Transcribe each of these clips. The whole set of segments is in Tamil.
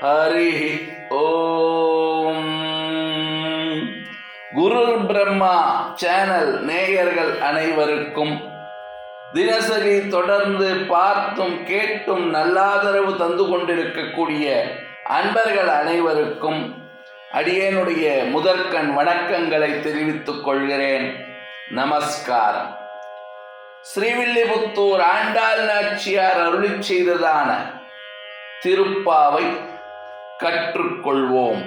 ஹரி ஓம். குரு பிரம்மா சேனல் நேயர்கள் அனைவருக்கும் தினசரி தொடர்ந்து பார்த்தும் கேட்டும் நல்லாதரவு தந்து கொண்டிருக்கக்கூடிய அன்பர்கள் அனைவருக்கும் அடியேனுடைய முதற்கண் வணக்கங்களை தெரிவித்துக் கொள்கிறேன். நமஸ்காரம். ஸ்ரீவில்லிபுத்தூர் ஆண்டாள் நாச்சியார் அருளி செய்ததான திருப்பாவை கற்றுக்கொள்வோம்.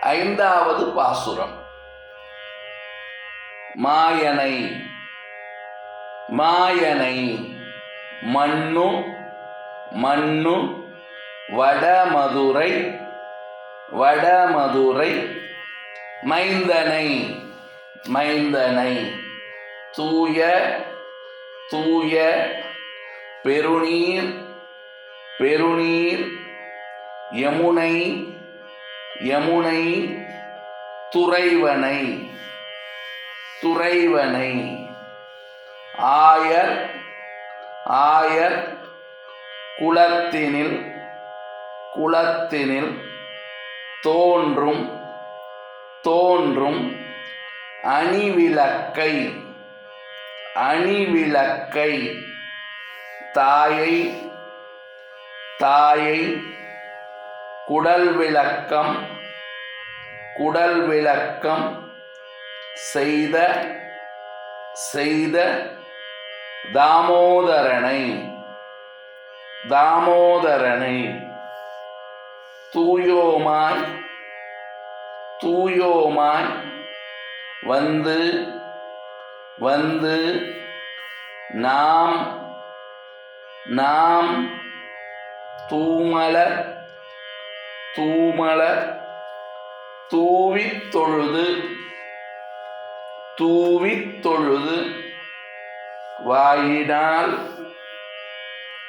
ஐந்தாவது பாசுரம். மாயனை மாயனை மண்ணு மண்ணு வடமதுரை வடமதுரை மைந்தனை மைந்தனை. தூய தூய பெருநீர் பெருநீர் யமுனை யமுனை துறைவனை துறைவனை. ஆயர் ஆயர் குலத்தினில் குலத்தினில் தோன்றும் தோன்றும் அணிவிளக்கை அணிவிளக்கை. தாயை தாயை குடல் விளக்கம் குடல் விளக்கம் செய்த செய்த தாமோதரனை தாமோதரனை தூயோமாய் தூயோமாய் வந்து வந்து நாம் நாம் தூமலர் தூமல தூவித் தொழுது தூவித் தொழுது வாயினால்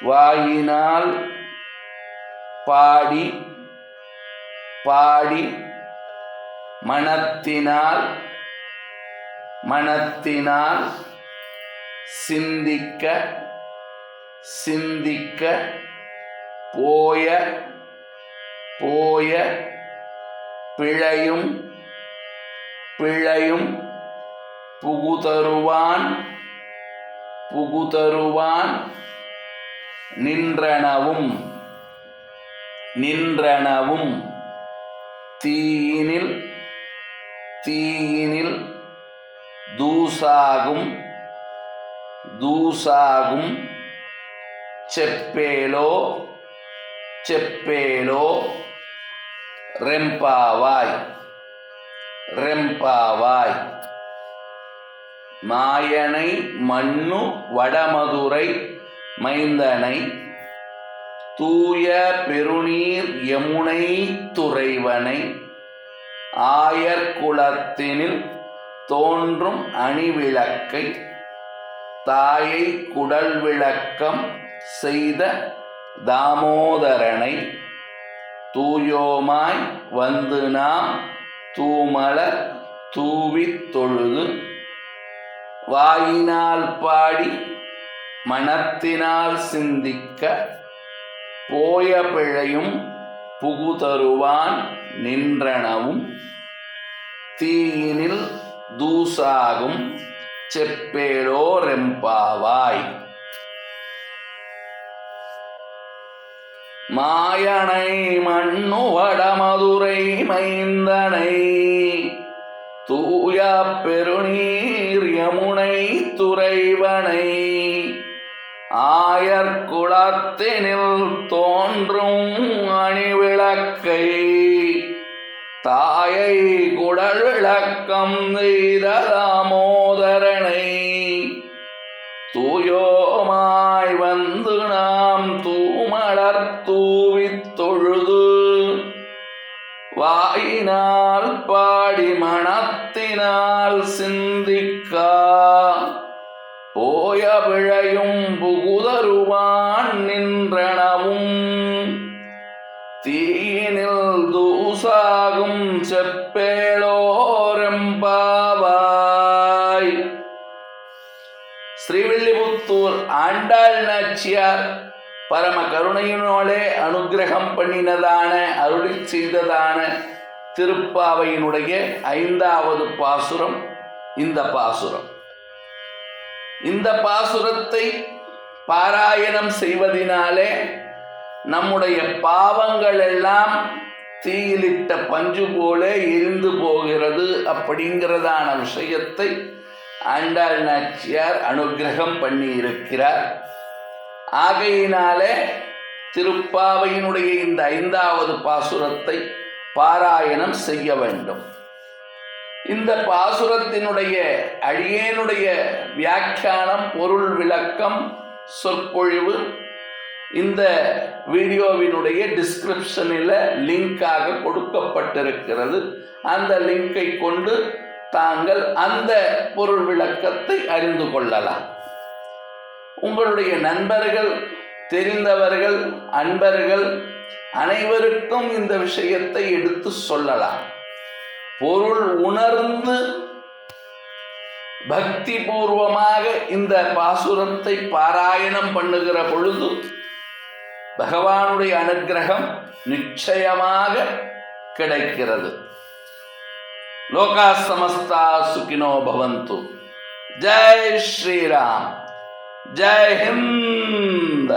வாயினால் பாடி பாடி மனத்தினால் மனத்தினால் சிந்திக்க சிந்திக்க போய போய பிழையும் பிழையும் புகுதருவான் புகுதருவான் நின்றனவும் நின்றனவும் தீயினில் தீயினில் தூசாகும் தூசாகும் செப்பேலோ செப்பேலோ ரெம்பாவாய் ரெம்பாவாய் மாயனை மண்ணு வடமதுரை மைந்தனை தூய பெருநீர் யமுனை துறைவனை ஆயர்குலத்தினில் தோன்றும் அணிவிளக்கை தாயை குடல் விளக்கம் செய்த தாமோதரனை தூயோமாய் வந்து நாம் தூமலர் தூவி தொழுது வாயினால் பாடி மனத்தினால் சிந்திக்க போய பிழையும் புகுதருவான் நின்றனவும். தீயினில் தூசாகும் செப்பேடோ ரெம்பாவாய். மாயனை மண்ணு வடமதுரை மைந்தனை. தூய பெருநீர் யமுனை துறைவனை. ஆயர்குளத்தினில் தோன்றும் அணிவிளக்கை. தாயை குடல் விளக்கம் செய்த தாமோதரனை. வாயினார் தூவித் தொழுது வாயினால் பாடி மனத்தினால் சிந்திக்கா. போய பிழையும் புகுதருவான் நின்றனவும். தீயினில் தூசாகும் செப்பேளோரம்பாவாய் ஸ்ரீவில்லிபுத்தூர் ஆண்டாள் நாச்சியார் பரம கருணையினோலே அனுக்கிரகம் பண்ணினதான அருளி செய்ததான திருப்பாவையினுடைய ஐந்தாவது பாசுரம் இந்த பாசுரம். இந்த பாசுரத்தை பாராயணம் செய்வதினாலே நம்முடைய பாவங்கள் எல்லாம் தீயிலிட்ட பஞ்சு போல எரிந்து போகிறது அப்படிங்கிறதான விஷயத்தை ஆண்டாள் நாச்சியார் அனுக்கிரகம் பண்ணியிருக்கிறார். ஆகையினாலே திருப்பாவையினுடைய இந்த ஐந்தாவது பாசுரத்தை பாராயணம் செய்ய வேண்டும். இந்த பாசுரத்தினுடைய அடியேனுடைய வியாக்கியானம் பொருள் விளக்கம் சொற்பொழிவு இந்த வீடியோவினுடைய டிஸ்கிரிப்ஷனில் லிங்காக கொடுக்கப்பட்டிருக்கிறது. அந்த லிங்கை கொண்டு தாங்கள் அந்த பொருள் விளக்கத்தை அறிந்து கொள்ளலாம். உங்களுடைய நண்பர்கள் தெரிந்தவர்கள் அன்பர்கள் அனைவருக்கும் இந்த விஷயத்தை எடுத்து சொல்லலாம். பொருள் உணர்ந்து பக்தி பூர்வமாக இந்த பாசுரத்தை பாராயணம் பண்ணுகிற பொழுது பகவானுடைய அனுக்கிரகம் நிச்சயமாக கிடைக்கிறது. லோகா சமஸ்தா சுகினோ பவந்து. ஜெய் ஸ்ரீராம். ஜெய் ஹிந்த்